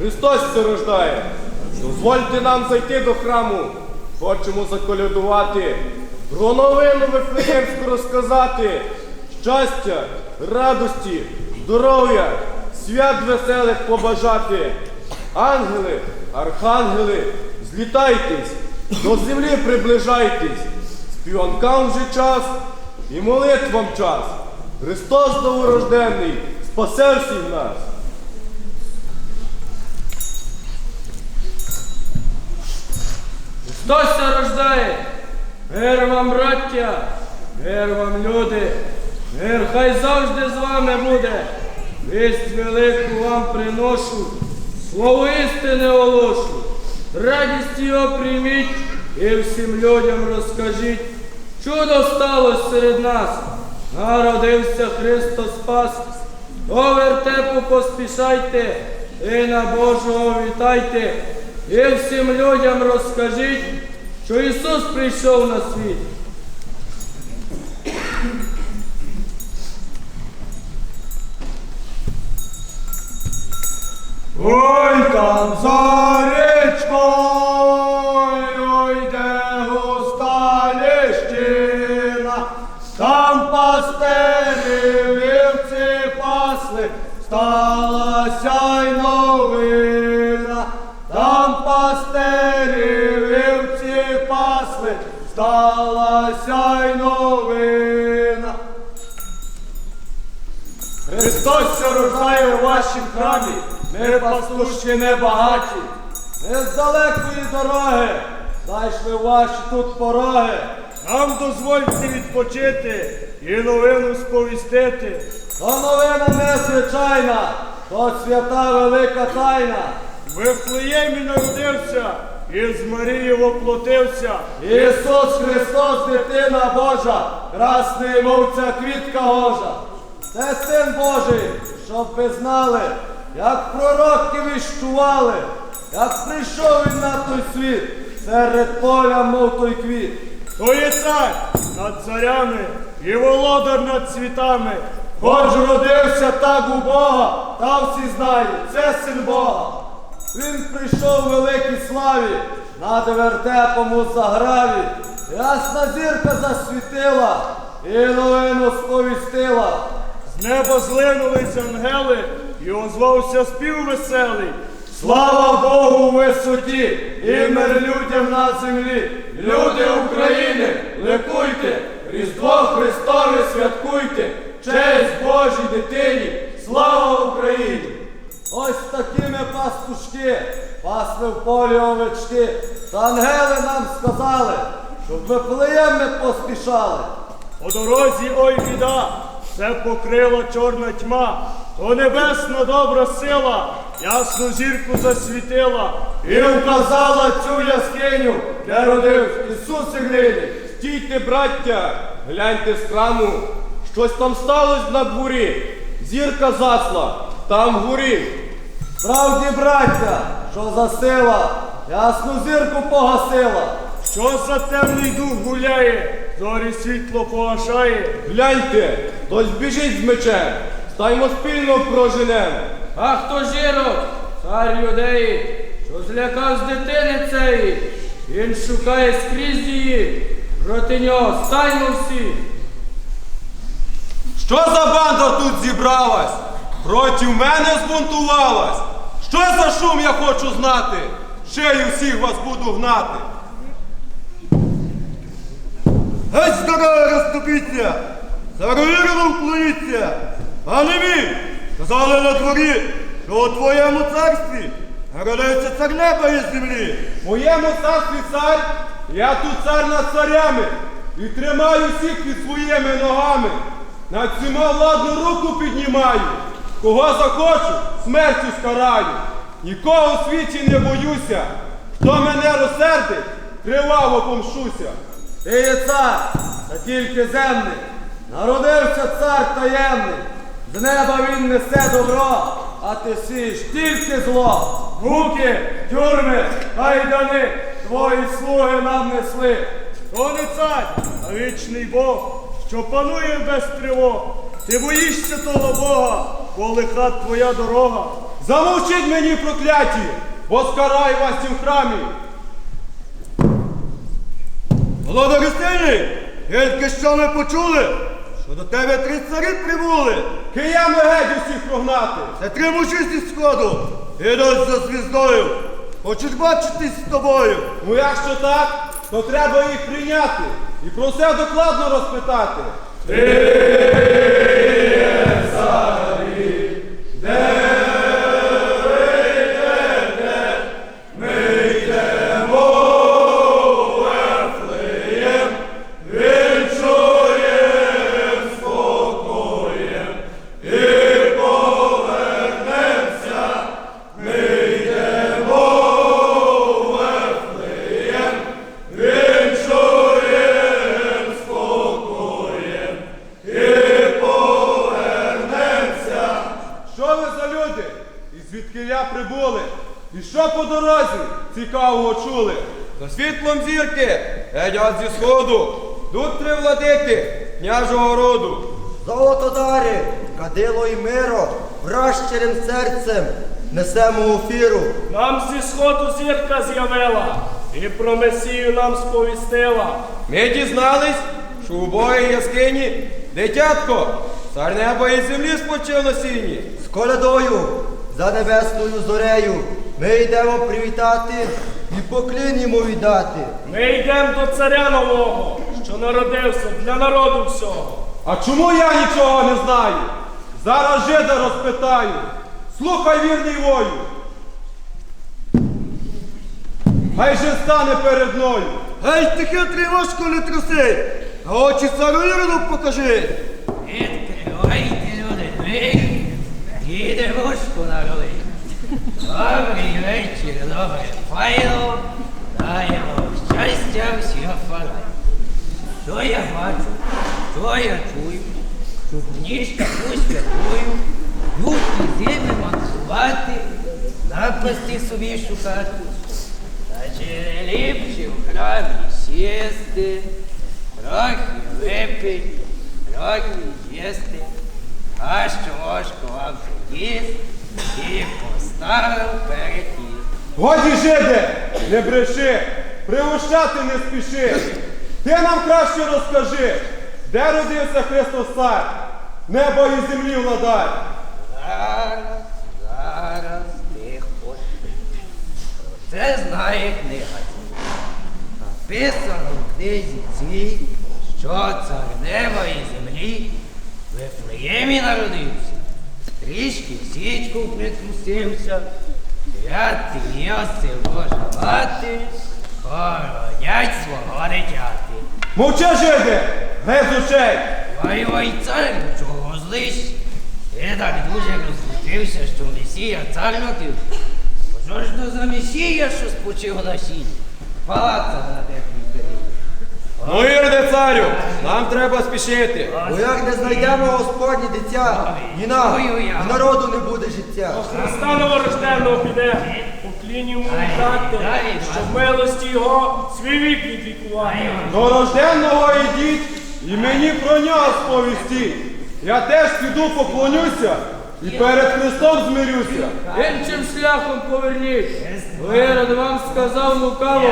Христос се рождає. Дозвольте нам зайти до храму. Хочемо заколядувати, про новину Вифлеємську розказати. Щастя, радості, здоров'я, свят веселих побажати. Ангели, архангели, злітайтесь, до землі приближайтесь. Співанкам вже час і молитвам час. Христос новорожденний спасе всіх нас. Христос рождає. Мир вам, браття, мир вам, люди, мир хай завжди з вами буде. Вість велику вам приношу, слово істини оголошу. Радість його прийміть і всім людям розкажіть. Чудо сталося серед нас. Народився Христос Спас. До вертепу поспішайте і на Божого вітайте. І всім людям розкажіть, що Ісус прийшов на світ. Ой, там за сталася й новина. Христос се рождає у вашім храмі, ми пастушки небагаті. Не з далекої дороги, зайшли ваші тут пороги. Нам дозвольте відпочити і новину сповістити. То новина незвичайна, то свята велика тайна. В Вифлеємі народився і з Марії воплотився. Ісус Христос, дитина Божа, красний мовця квітка гожа. Це син Божий, щоб ви знали, як пророки віщували, як прийшов він на той світ, серед поля, мов той квіт. То є цар над царями і володар над світами. Хоч родився так у Бога, та всі знають, це син Бога. Він прийшов у великій славі, над вертепом у заграві. Ясна зірка засвітила і новину сповістила. З неба злинулись ангели, і озвався спів веселий. Слава Богу у висоті і мир людям на землі. Люди України, ликуйте, Різдво Христове святкуйте, честь Божій дитині, слава Україні! Ось такими пастушки пасли в полі овечки, та ангели нам сказали, щоб ви Вифлеєм ми поспішали. По дорозі ой біда, все покрила чорна тьма, то небесна добра сила, ясну зірку засвітила. І вказала цю яскиню, де родився Ісус і глині. Стійте, браття, гляньте з храму, щось там сталося на дворі. Зірка засла, там вгорі. Справді, браття, що за сила, ясну зірку погасила. Що за темний дух гуляє, зорі світло погашає. Гляньте, хтось біжить з мечем, стаймо спільно проженем. А хто жирок, цар юдеї, що злякав з дитини цієї, він шукає скрізь її, проти нього стаймо всі. Що за банда тут зібралась? Проти мене збунтувалась? Що за шум я хочу знати? Шею всіх вас буду гнати. Геть з розступіться! За руїну вклоніться! А не мій! Казали на дворі, що у твоєму царстві народився цар неба і землі. В моєму царстві цар, я тут цар над царями і тримаю всіх під своїми ногами. Над всіма владну руку піднімаю. Кого захочу, смертю скараю. Нікого в світі не боюся. Хто мене розсердить, криваво помшуся. Ти є цар, та тільки земний. Народився цар таємний. З неба він несе добро, а ти сієш тільки зло. Муки, тюрми, кайдани, твої слуги нам несли. То не цар, а вічний Бог, що панує без тривог. Ти боїшся того Бога, коли хат твоя дорога. Замовчіть мені прокляті, бо скараю вас цім храмі. Володар Устині, тільки що ми почули, що до тебе три царі прибули. Киями геть усіх прогнати. Це три мужі зі сходу. Ідуть за звіздою. Хочуть бачитись з тобою. Ну якщо так, то треба їх прийняти і про все докладно розпитати. Цікавого чули? За світлом зірки глядять зі сходу. Тут три владики княжого роду. Золото дари, кадило і миро, вращерим серцем несемо офіру. Нам зі сходу зірка з'явила, і про Месію нам сповістила. Ми дізнались, що у бої яскині дитятко, цар неба і землі спочив на сіні. З колядою за небесною зорею ми йдемо привітати і поклін йому віддати. Ми йдемо до царя нового, що народився для народу всього. А чому я нічого не знаю? Зараз жида розпитаю. Слухай, вірний вою. Хай же стане перед мною. Гей, ти хитрий важко не труси. А очі цару Іроду покажи. Відкривайте, люди, двері, їде вушку на голи. Добрий вечір, добре файло, даємо щастя всіх фарай. Що я бачу, що я чую, що ніжка святую, юбки зими мансувати, напасти собі шукати. Не ліпше в храмі сісти, трохи випить, трохи їсти, а що ложку вам приніс і поставив перед тіст. Годі жиде, не бреши, пригощати не спіши. Ти нам краще розкажи, де родився Христос Цар, неба і землі владар. Зараз, зараз тихо. Це знає книга. Написано в книзі цій, що цар неба і землі в Вифлеємі народився. Трішки січку притрусився, святий Йосиф Божа мати, хоронять свого дитяти. Мовчи, жиде, геть з очей. Ой, ой, цар, чого злиш? Ти так дуже розлютився, що Месія цар родив. Що ж то за Месія, що спочив на сіні? Палаца на Ірде царю, нам треба спішити. Бо як не знайдемо Господнє дитя, ні нам, ні народу не буде життя. Христа новорожденного піде, поклін йому віддати, щоб милості його свій вік відвікувати. До рожденного ідіть і мені про нього сповістіть. Я теж піду поклонюся і перед Христом змирюся. Іншим шляхом поверніть. Вирод вам сказав лукаво.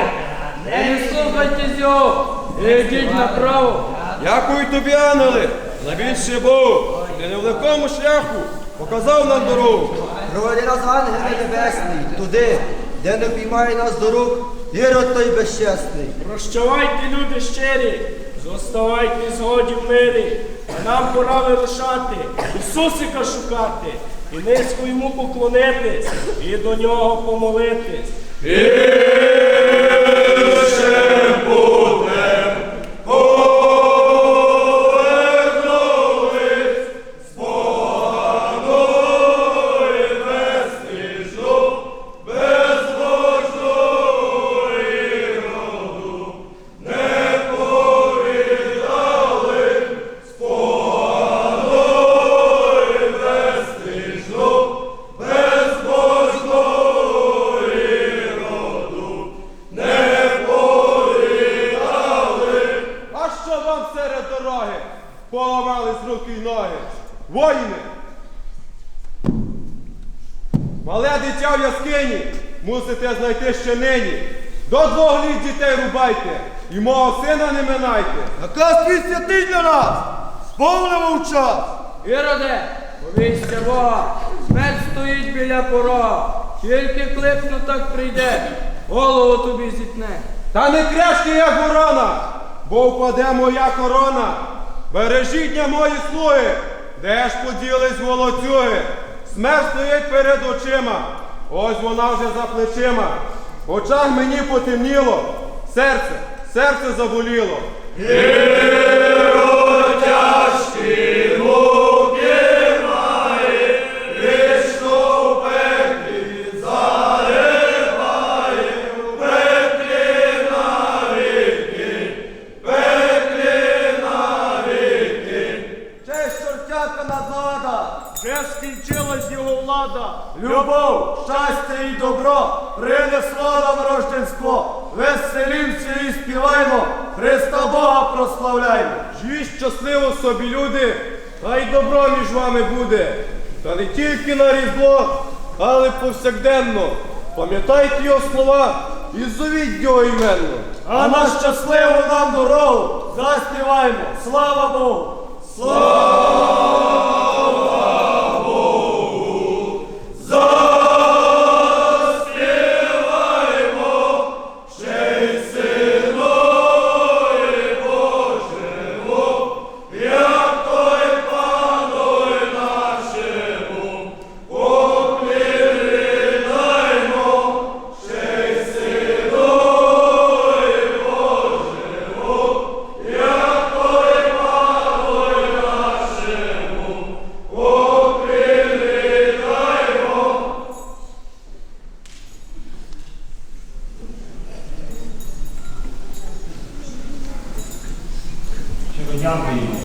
І не слухайте його. І йдіть направо. Дякую тобі, ангели, за більше Бог. Ти не в легкому шляху показав нам дорогу. Проведи нас ангел небесний, туди, де не піймає нас до рук, Ірод той безчесний. Прощавайте, люди щирі, зоставайте згоді в мирі, а нам пора вирушати, Ісусика шукати, і низько йому поклонитись, і до нього помолитись. Мусите знайти ще нині. До двох літ дітей рубайте і мого сина не минайте. Наказ твій святий для нас. Сповнимо в час. Іроде, повісться Бога, смерть стоїть біля порога. Тільки кликну, так прийде, голову тобі зітне. Та не кряшки, як ворона, бо впаде моя корона. Бережіть мої слуги, де ж поділись волоцюги. Смерть стоїть перед очима, ось вона вже за плечима. В очах мені потемніло, серце, серце заболіло. Честь чортяка надлада, Вже скінчилась його влада. Любов, щастя і добро принесло нам рожденство. Веселімся і співаймо, Христа Бога прославляймо. Живіть щасливо собі, люди, хай добро між вами буде. Та не тільки на різдво, але повсякденно. Пам'ятайте його слова і зовіть його іменно. А на щасливу нам дорогу заспіваймо. Слава Богу! Щиро